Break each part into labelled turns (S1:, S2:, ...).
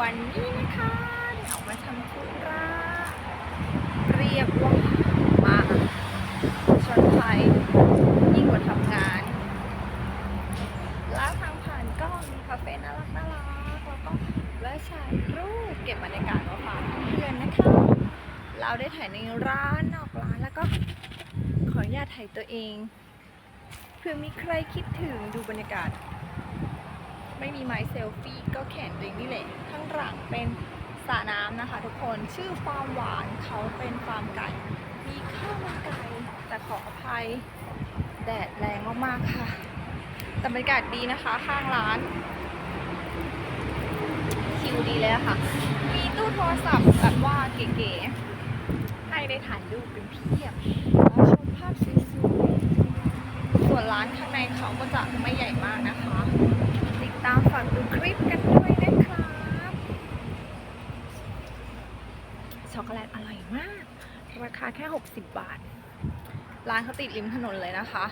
S1: วันนี้นะคะออกมาทำธุระเรียกว่ามาชนไทยยิ่งกว่าทำงานแล้วทางผ่านก็มีคาเฟ่น่ารักน่ารักแล้วก็แวะถ่ายรูปเก็บบรรยากาศมาฝากเพื่อนนะคะ เราได้ถ่ายในร้านนอกร้านแล้วก็ขออนุญาตถ่ายตัวเองเพื่อมีใครคิดถึงดูบรรยากาศ ไม่มีไม้เซลฟี่ก็แขนตัวเองนี่แหละ ข้างหลังเป็นสระน้ำนะคะ ทุกคนชื่อฟาร์มหวานเขาเป็นฟาร์มไก่ มีข้าวมันไก่แต่ขออภัยแดดแรงมากๆค่ะแต่บรรยากาศดีนะคะข้างร้าน คิวดีเลยค่ะ มีตู้โทรศัพท์แบบว่าเก๋ๆให้ได้ถ่ายรูปเป็นเพียบแล้วชมภาพสวยๆส่วนร้านข้างในเขาก็จะไม่ใหญ่มากนะคะ ตามฝากดูคลิปกันด้วยนะครับช็อกโกแลตอร่อยมาก ราคาแค่ 60 บาท ร้านเขาติดริมถนนเลยนะคะ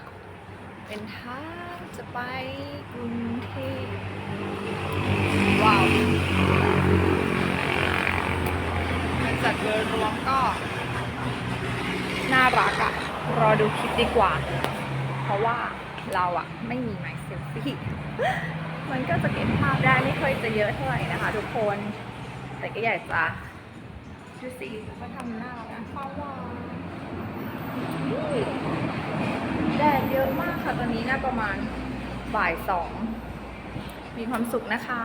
S1: เป็นทางจะไปกรุงเทพว้าวจัดโดยรวมก็น่ารักอะรอดูคลิปดีกว่า เพราะว่าเราอะไม่มีไมค์เซลฟี่ มันก็จะเก็บภาพได้ไม่ค่อยจะเยอะเท่าไหร่นะคะ ทุกคน แต่ก็อยากจะดูสิเขาทำหน้าแล้วนะควาวาแดดเยอะมากค่ะตอนนี้น่าประมาณบ่ายสอง มีความสุขนะคะ